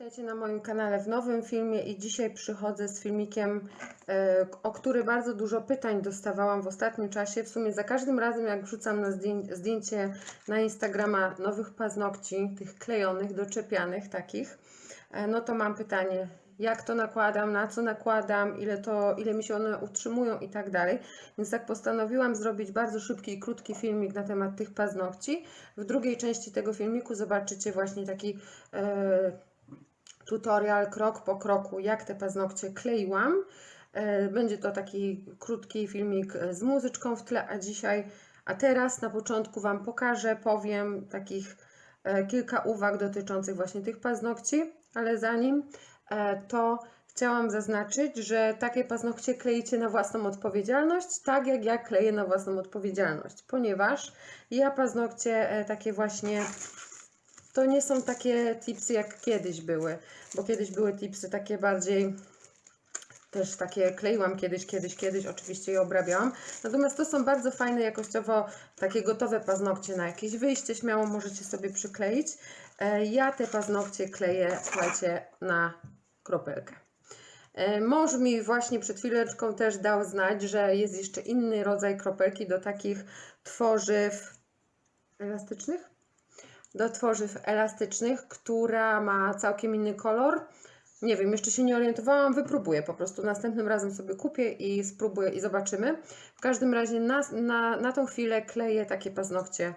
Witajcie na moim kanale w nowym filmie i dzisiaj przychodzę z filmikiem, e, o który bardzo dużo pytań dostawałam w ostatnim czasie. W sumie za każdym razem jak wrzucam na zdję- zdjęcie na Instagrama nowych paznokci, tych klejonych, doczepianych takich, e, no to mam pytanie, jak to nakładam, na co nakładam, ile, to, ile mi się one utrzymują i tak dalej. Więc tak postanowiłam zrobić bardzo szybki i krótki filmik na temat tych paznokci. W drugiej części tego filmiku zobaczycie właśnie taki e, tutorial krok po kroku, jak te paznokcie kleiłam. E, Będzie to taki krótki filmik e, z muzyczką w tle, a dzisiaj, a teraz na początku Wam pokażę, powiem takich e, kilka uwag dotyczących właśnie tych paznokci, ale zanim to chciałam zaznaczyć, że takie paznokcie kleicie na własną odpowiedzialność, tak jak ja kleję na własną odpowiedzialność, ponieważ ja paznokcie takie właśnie to nie są takie tipsy jak kiedyś były, bo kiedyś były tipsy takie bardziej też takie kleiłam kiedyś, kiedyś, kiedyś, oczywiście je obrabiałam. Natomiast to są bardzo fajne jakościowo takie gotowe paznokcie na jakieś wyjście, śmiało możecie sobie przykleić. E, Ja te paznokcie kleję, słuchajcie, na kropelkę. E, Mąż mi właśnie przed chwileczką też dał znać, że jest jeszcze inny rodzaj kropelki do takich tworzyw elastycznych do tworzyw elastycznych, która ma całkiem inny kolor. Nie wiem, jeszcze się nie orientowałam, wypróbuję po prostu. Następnym razem sobie kupię i spróbuję i zobaczymy. W każdym razie na, na, na tą chwilę kleję takie paznokcie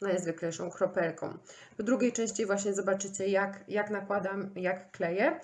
najzwyklejszą kropelką. W drugiej części właśnie zobaczycie, jak, jak nakładam, jak kleję.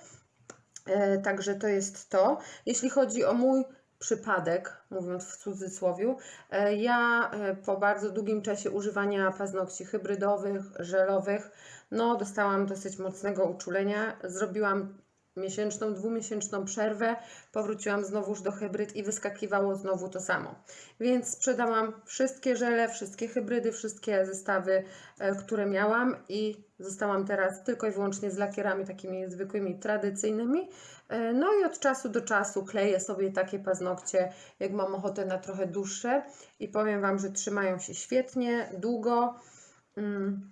E, także to jest to. Jeśli chodzi o mój przypadek, mówiąc w cudzysłowie, e, ja e, po bardzo długim czasie używania paznokci hybrydowych, żelowych, no dostałam dosyć mocnego uczulenia. Zrobiłam miesięczną, dwumiesięczną przerwę, powróciłam znowuż do hybryd i wyskakiwało znowu to samo. Więc sprzedałam wszystkie żele, wszystkie hybrydy, wszystkie zestawy, e, które miałam i zostałam teraz tylko i wyłącznie z lakierami takimi zwykłymi, tradycyjnymi. E, No i od czasu do czasu kleję sobie takie paznokcie, jak mam ochotę na trochę dłuższe i powiem Wam, że trzymają się świetnie, długo. Mm,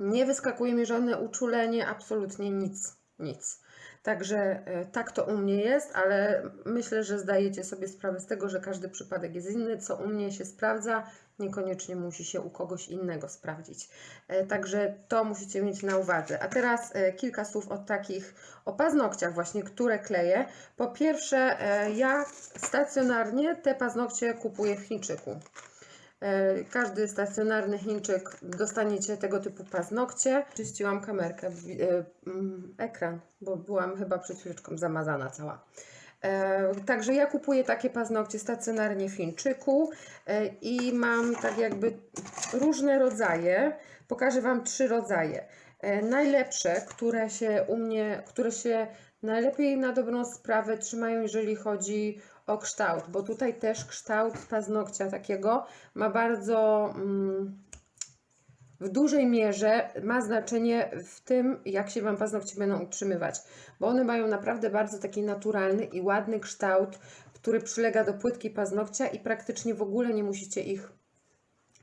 Nie wyskakuje mi żadne uczulenie, absolutnie nic, nic. Także e, tak to u mnie jest, ale myślę, że zdajecie sobie sprawę z tego, że każdy przypadek jest inny. Co u mnie się sprawdza, niekoniecznie musi się u kogoś innego sprawdzić. E, Także to musicie mieć na uwadze. A teraz e, kilka słów o takich, o paznokciach właśnie, które kleję. Po pierwsze, ja stacjonarnie te paznokcie kupuję w Chińczyku. E, Każdy stacjonarny Chińczyk dostaniecie tego typu paznokcie. Czyściłam kamerkę, e, mm, ekran, bo byłam chyba przed chwileczką zamazana cała. E, Także ja kupuję takie paznokcie stacjonarnie w Chińczyku i mam tak jakby różne rodzaje. Pokażę Wam trzy rodzaje. Najlepsze, które się u mnie, które się najlepiej na dobrą sprawę trzymają, jeżeli chodzi o kształt, bo tutaj też kształt paznokcia takiego ma bardzo mm, w dużej mierze ma znaczenie w tym, jak się Wam paznokcie będą utrzymywać, bo one mają naprawdę bardzo taki naturalny i ładny kształt, który przylega do płytki paznokcia i praktycznie w ogóle nie musicie ich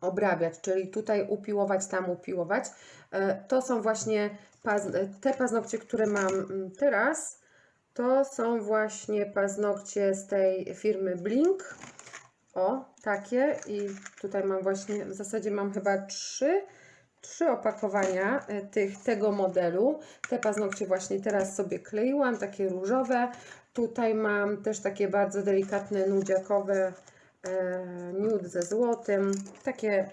obrabiać, czyli tutaj upiłować, tam upiłować. E, To są właśnie te paznokcie, które mam mm, teraz. To są właśnie paznokcie z tej firmy Blink. O, takie. I tutaj mam właśnie, w zasadzie mam chyba trzy, trzy opakowania e, tych, tego modelu. Te paznokcie właśnie teraz sobie kleiłam, takie różowe. Tutaj mam też takie bardzo delikatne, nudziakowe, e, nude ze złotym. Takie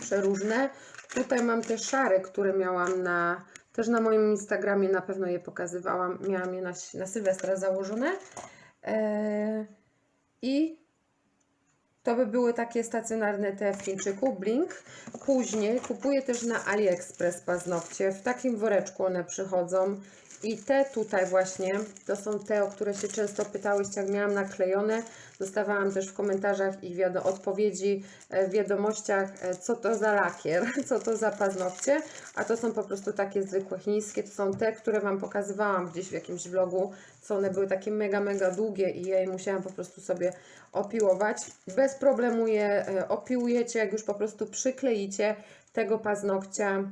przeróżne. Tutaj mam te szare, które miałam na, też na moim Instagramie, na pewno je pokazywałam. Miałam je na, na Sylwestra założone. E, I to by były takie stacjonarne te w Chińczyku, Blink. Później kupuję też na AliExpress paznokcie. W takim woreczku one przychodzą. I te tutaj właśnie, to są te, o które się często pytałyście, jak miałam naklejone. Dostawałam też w komentarzach i wiado odpowiedzi e, w wiadomościach, e, co to za lakier, co to za paznokcie. A to są po prostu takie zwykłe chińskie. To są te, które Wam pokazywałam gdzieś w jakimś vlogu. Co one były takie mega, mega długie i ja je musiałam po prostu sobie opiłować. Bez problemu je e, opiłujecie, jak już po prostu przykleicie tego paznokcia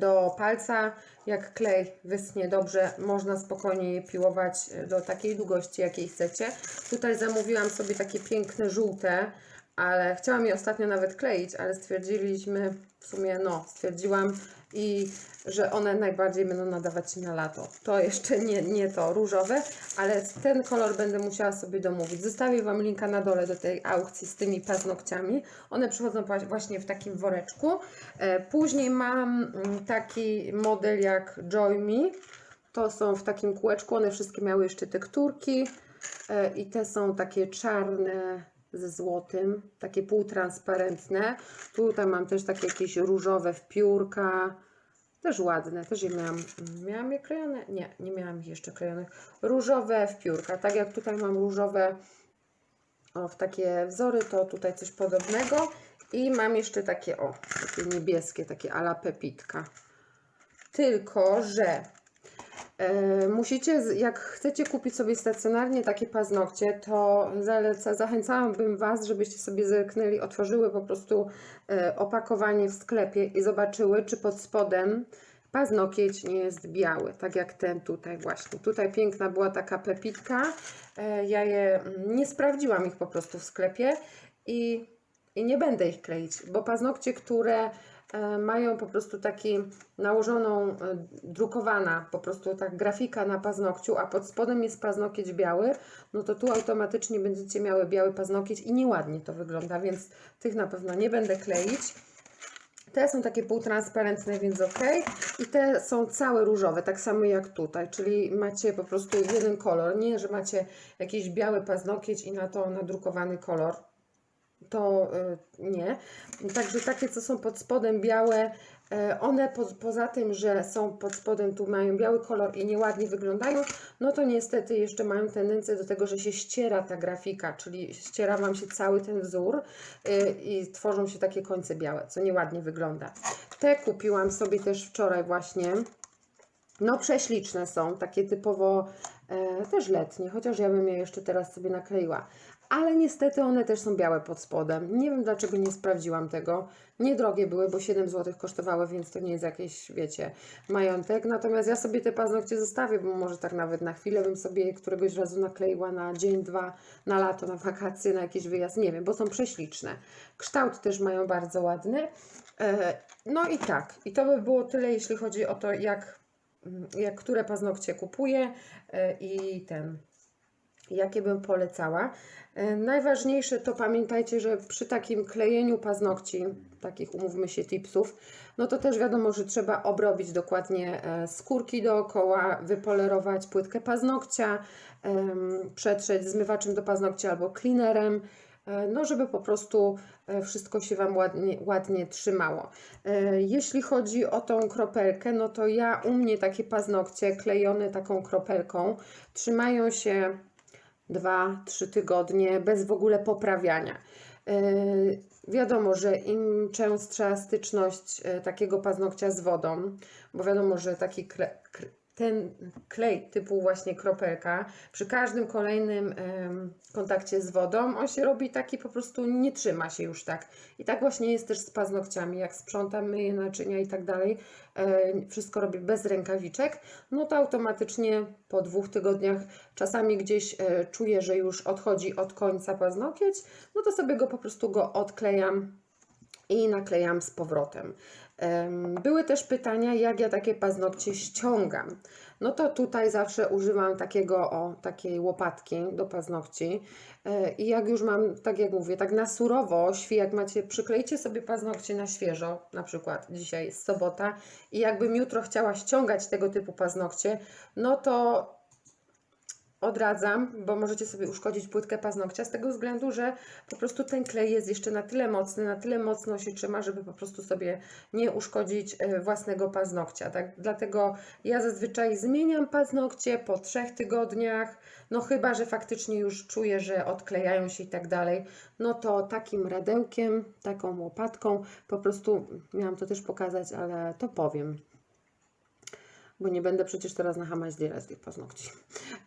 do palca. Jak klej wyschnie dobrze, można spokojnie je piłować e, do takiej długości, jakiej chcecie. Tutaj zamówiłam sobie takie piękne żółte, ale chciałam je ostatnio nawet kleić, ale stwierdziliśmy, w sumie no, stwierdziłam i że one najbardziej będą nadawać się na lato. To jeszcze nie, nie to różowe, ale ten kolor będę musiała sobie domówić. Zostawię Wam linka na dole do tej aukcji z tymi paznokciami. One przychodzą właśnie w takim woreczku. E, Później mam mm, taki model jak Joy Me. To są w takim kółeczku, one wszystkie miały jeszcze tekturki e, i te są takie czarne ze złotym, takie półtransparentne. Tutaj mam też takie jakieś różowe w piórka, też ładne, też je miałam, miałam je klejone? Nie, nie miałam ich jeszcze klejonych. Różowe w piórka, tak jak tutaj mam różowe o, w takie wzory, to tutaj coś podobnego. I mam jeszcze takie, o, takie niebieskie, takie ala pepitka. Tylko, że Musicie, z- jak chcecie kupić sobie stacjonarnie takie paznokcie, to zaleca, zachęcałabym Was, żebyście sobie zerknęli, otworzyły po prostu e, opakowanie w sklepie i zobaczyły, czy pod spodem paznokieć nie jest biały, tak jak ten tutaj właśnie. Tutaj piękna była taka pepitka. E, Ja je mm, nie sprawdziłam ich po prostu w sklepie i, i nie będę ich kleić, bo paznokcie, które e, mają po prostu taki nałożoną, e, drukowana po prostu tak grafika na paznokciu, a pod spodem jest paznokieć biały, no to tu automatycznie będziecie miały biały paznokieć i nieładnie to wygląda, więc tych na pewno nie będę kleić. Te są takie półtransparentne, więc ok. I te są całe różowe, tak samo jak tutaj, czyli macie po prostu jeden kolor. Nie, że macie jakiś biały paznokieć i na to nadrukowany kolor to y, nie. Także takie, co są pod spodem białe, e, one po, poza tym, że są pod spodem, tu mają biały kolor i nieładnie wyglądają, no to niestety jeszcze mają tendencję do tego, że się ściera ta grafika, czyli ściera Wam się cały ten wzór y, i tworzą się takie końce białe, co nieładnie wygląda. Te kupiłam sobie też wczoraj właśnie. No prześliczne są, takie typowo e, też letnie, chociaż ja bym je jeszcze teraz sobie nakleiła. Ale niestety one też są białe pod spodem. Nie wiem dlaczego nie sprawdziłam tego. Niedrogie były, bo 7 zł kosztowały, więc to nie jest jakiś, wiecie, majątek. Natomiast ja sobie te paznokcie zostawię, bo może tak nawet na chwilę bym sobie któregoś razu nakleiła na dzień, dwa, na lato, na wakacje, na jakiś wyjazd. Nie wiem, bo są prześliczne. Kształt też mają bardzo ładny. E, No i tak. I to by było tyle, jeśli chodzi o to, jak jak które paznokcie kupuję e, i ten, jakie bym polecała. E, Najważniejsze to pamiętajcie, że przy takim klejeniu paznokci, takich umówmy się tipsów, no to też wiadomo, że trzeba obrobić dokładnie e, skórki dookoła, wypolerować płytkę paznokcia, em, przetrzeć zmywaczem do paznokcia albo cleanerem, e, no żeby po prostu e, wszystko się Wam ładnie, ładnie trzymało. E, Jeśli chodzi o tą kropelkę, no to ja u mnie takie paznokcie klejone taką kropelką trzymają się 2-3 tygodnie bez w ogóle poprawiania. Yy, wiadomo, że im częstsza styczność e, takiego paznokcia z wodą, bo wiadomo, że taki ten klej typu właśnie kropelka, przy każdym kolejnym kontakcie z wodą, on się robi taki po prostu nie trzyma się już tak. I tak właśnie jest też z paznokciami, jak sprzątam, myję naczynia i tak dalej, e, wszystko robię bez rękawiczek, no to automatycznie po dwóch tygodniach czasami gdzieś e, czuję, że już odchodzi od końca paznokieć, no to sobie go po prostu go odklejam i naklejam z powrotem. Em, Były też pytania, jak ja takie paznokcie ściągam. No to tutaj zawsze używam takiego, o, takiej łopatki do paznokci. E, I jak już mam, tak jak mówię, tak na surowo, jak macie, przyklejcie sobie paznokcie na świeżo, na przykład dzisiaj jest sobota i jakbym jutro chciała ściągać tego typu paznokcie, no to odradzam, bo możecie sobie uszkodzić płytkę paznokcia z tego względu, że po prostu ten klej jest jeszcze na tyle mocny, na tyle mocno się trzyma, żeby po prostu sobie nie uszkodzić e, własnego paznokcia. Tak? Dlatego ja zazwyczaj zmieniam paznokcie po trzech tygodniach, no chyba, że faktycznie już czuję, że odklejają się i tak dalej, no to takim radełkiem, taką łopatką, po prostu miałam to też pokazać, ale to powiem. Bo nie będę przecież teraz na hamaździerać tych paznokci.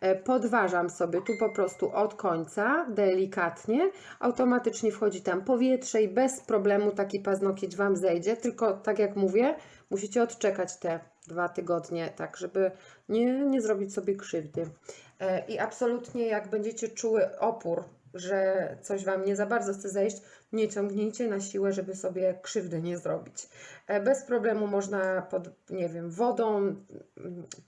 E, Podważam sobie tu po prostu od końca, delikatnie, automatycznie wchodzi tam powietrze i bez problemu taki paznokieć Wam zejdzie, tylko tak jak mówię, musicie odczekać te dwa tygodnie, tak żeby nie, nie zrobić sobie krzywdy. E, I absolutnie jak będziecie czuły opór, że coś Wam nie za bardzo chce zejść, nie ciągnijcie na siłę, żeby sobie krzywdy nie zrobić. E, Bez problemu można, pod, nie wiem, wodą,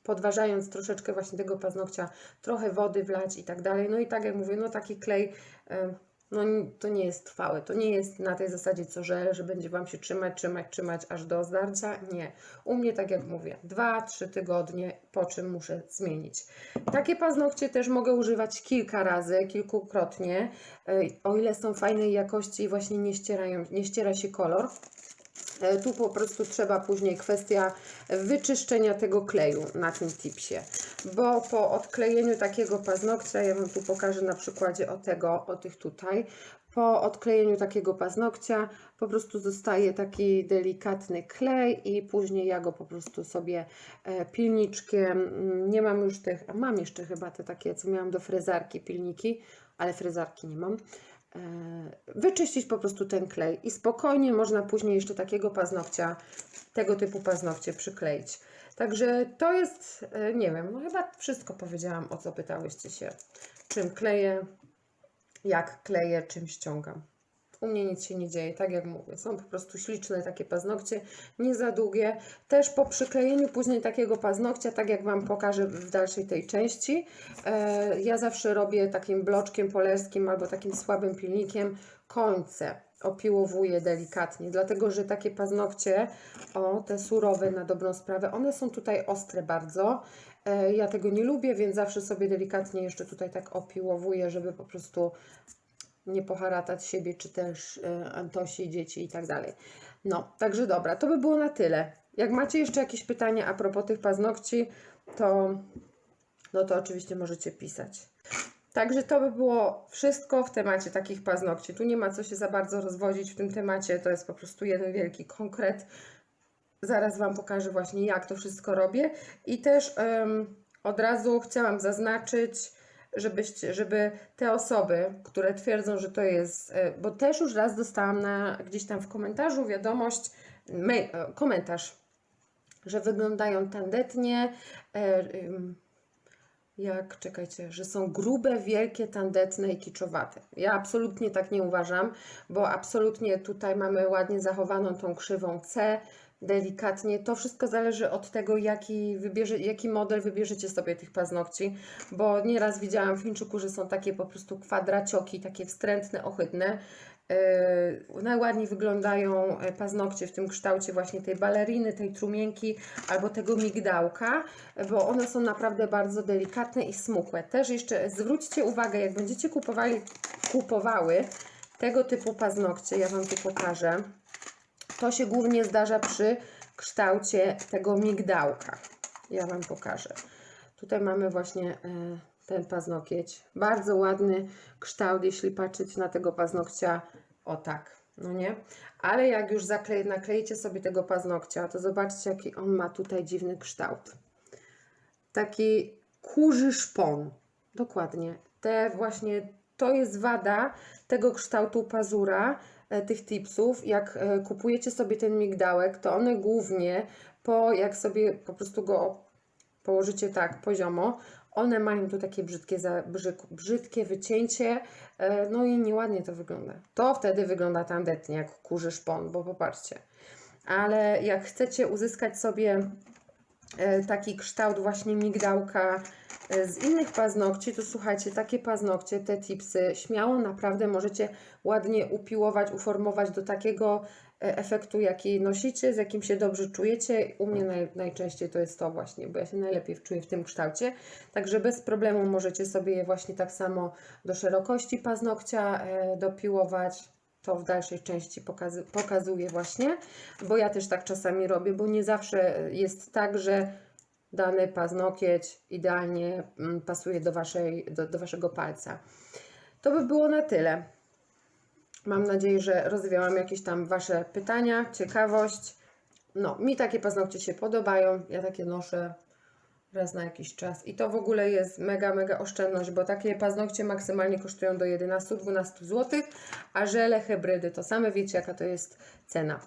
podważając troszeczkę właśnie tego paznokcia, trochę wody wlać i tak dalej. No i tak jak mówię, no taki klej, e, no to nie jest trwały, to nie jest na tej zasadzie co żel, że będzie Wam się trzymać, trzymać, trzymać aż do zdarcia. Nie. U mnie, tak jak mówię, 2-3 tygodnie, po czym muszę zmienić. Takie paznokcie też mogę używać kilka razy, kilkukrotnie, o ile są fajnej jakości i właśnie nie, ścierają, nie ściera się kolor. E, Tu po prostu trzeba później kwestia wyczyszczenia tego kleju na tym tipsie, bo po odklejeniu takiego paznokcia, ja Wam tu pokażę na przykładzie o tego, o tych tutaj, po odklejeniu takiego paznokcia po prostu zostaje taki delikatny klej i później ja go po prostu sobie e, pilniczkiem, mm, nie mam już tych, mam jeszcze chyba te takie, co miałam do frezarki pilniki, ale frezarki nie mam wyczyścić po prostu ten klej i spokojnie można później jeszcze takiego paznokcia, tego typu paznokcie przykleić. Także to jest, e, nie wiem, no chyba wszystko powiedziałam, o co pytałyście się. Czym kleję, jak kleję, czym ściągam. U mnie nic się nie dzieje, tak jak mówię. Są po prostu śliczne takie paznokcie, nie za długie. Też po przyklejeniu później takiego paznokcia, tak jak Wam pokażę w dalszej tej części, e, ja zawsze robię takim bloczkiem polerskim albo takim słabym pilnikiem końce. Opiłowuję delikatnie, dlatego że takie paznokcie, o te surowe na dobrą sprawę, one są tutaj ostre bardzo. E, Ja tego nie lubię, więc zawsze sobie delikatnie jeszcze tutaj tak opiłowuję, żeby po prostu nie poharatać siebie, czy też e, Antosi, dzieci i tak dalej. No, także dobra, to by było na tyle. Jak macie jeszcze jakieś pytania a propos tych paznokci, to, no to oczywiście możecie pisać. Także to by było wszystko w temacie takich paznokci. Tu nie ma co się za bardzo rozwodzić w tym temacie, to jest po prostu jeden wielki konkret. Zaraz Wam pokażę właśnie, jak to wszystko robię. I też em, od razu chciałam zaznaczyć, żebyście, żeby te osoby, które twierdzą, że to jest, e, bo też już raz dostałam na, gdzieś tam w komentarzu wiadomość, e, komentarz, że wyglądają tandetnie, e, jak, czekajcie, że są grube, wielkie, tandetne i kiczowate. Ja absolutnie tak nie uważam, bo absolutnie tutaj mamy ładnie zachowaną tą krzywą C, delikatnie. To wszystko zależy od tego, jaki, wybierze, jaki model wybierzecie sobie tych paznokci, bo nieraz widziałam w Chińczyku, że są takie po prostu kwadracioki, takie wstrętne, ohydne. Yy, najładniej wyglądają e, paznokcie w tym kształcie właśnie tej baleriny, tej trumienki albo tego migdałka, bo one są naprawdę bardzo delikatne i smukłe. Też jeszcze zwróćcie uwagę, jak będziecie kupowali, kupowały tego typu paznokcie, ja Wam tu pokażę, to się głównie zdarza przy kształcie tego migdałka. Ja Wam pokażę. Tutaj mamy właśnie e, ten paznokieć. Bardzo ładny kształt, jeśli patrzeć na tego paznokcia o tak, no nie? Ale jak już zaklej, nakleicie sobie tego paznokcia, to zobaczcie, jaki on ma tutaj dziwny kształt. Taki kurzy szpon. Dokładnie. Te właśnie, to jest wada tego kształtu pazura, tych tipsów. Jak e, kupujecie sobie ten migdałek, to one głównie po, jak sobie po prostu go położycie tak poziomo, one mają tu takie brzydkie, brzydkie wycięcie, e, no i nieładnie to wygląda. To wtedy wygląda tandetnie, jak kurzy szpon, bo popatrzcie. Ale jak chcecie uzyskać sobie e, taki kształt właśnie migdałka e, z innych paznokci, to słuchajcie, takie paznokcie, te tipsy, śmiało naprawdę możecie ładnie upiłować, uformować do takiego e, efektu, jaki nosicie, z jakim się dobrze czujecie. U mnie naj, najczęściej to jest to właśnie, bo ja się najlepiej czuję w tym kształcie. Także bez problemu możecie sobie je właśnie tak samo do szerokości paznokcia e, dopiłować. To w dalszej części pokazy, pokazuję właśnie, bo ja też tak czasami robię, bo nie zawsze jest tak, że dany paznokieć idealnie mm, pasuje do, waszej, do, do Waszego palca. To by było na tyle. Mam nadzieję, że rozwiałam jakieś tam Wasze pytania, ciekawość. No, mi takie paznokcie się podobają, ja takie noszę. Raz na jakiś czas. I to w ogóle jest mega, mega oszczędność, bo takie paznokcie maksymalnie kosztują do 11-12 zł, a żele hybrydy to same wiecie, jaka to jest cena.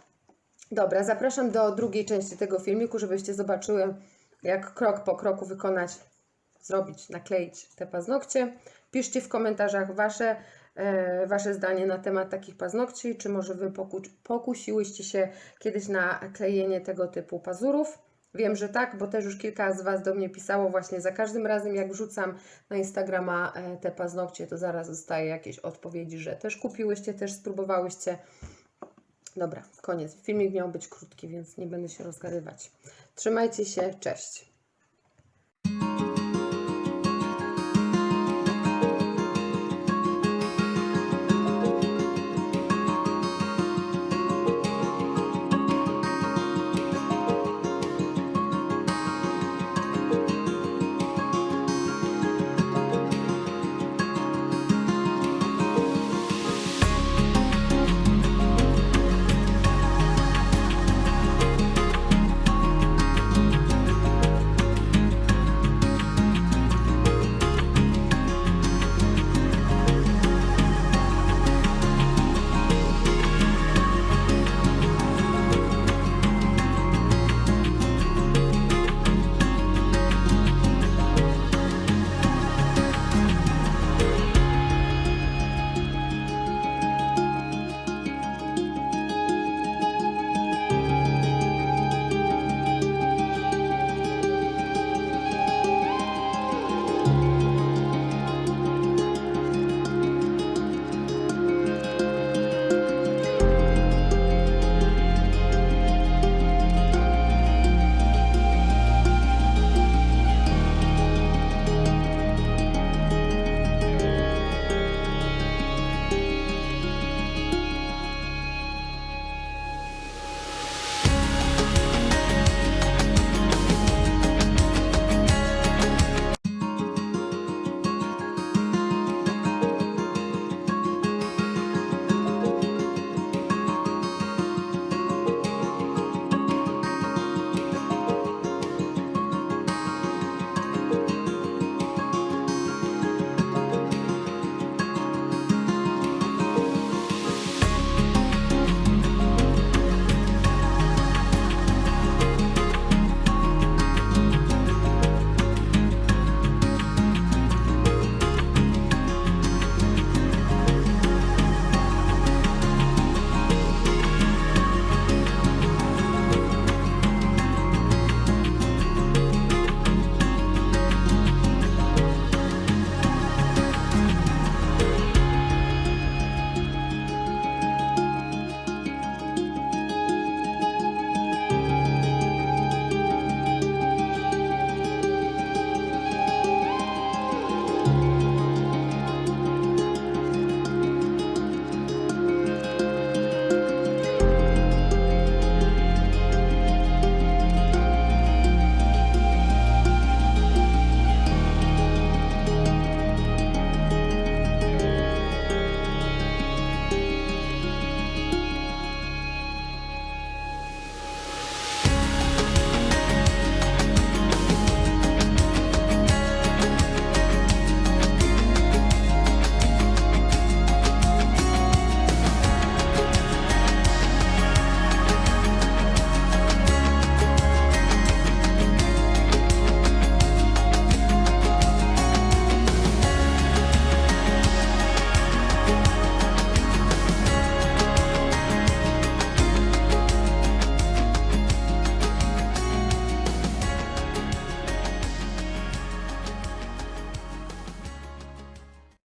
Dobra, zapraszam do drugiej części tego filmiku, żebyście zobaczyły, jak krok po kroku wykonać, zrobić, nakleić te paznokcie. Piszcie w komentarzach Wasze, e, wasze zdanie na temat takich paznokci, czy może Wy poku, pokusiłyście się kiedyś na klejenie tego typu pazurów. Wiem, że tak, bo też już kilka z Was do mnie pisało właśnie za każdym razem, jak wrzucam na Instagrama e, te paznokcie, to zaraz dostaję jakieś odpowiedzi, że też kupiłyście, też spróbowałyście. Dobra, koniec. Filmik miał być krótki, więc nie będę się rozgadywać. Trzymajcie się, cześć.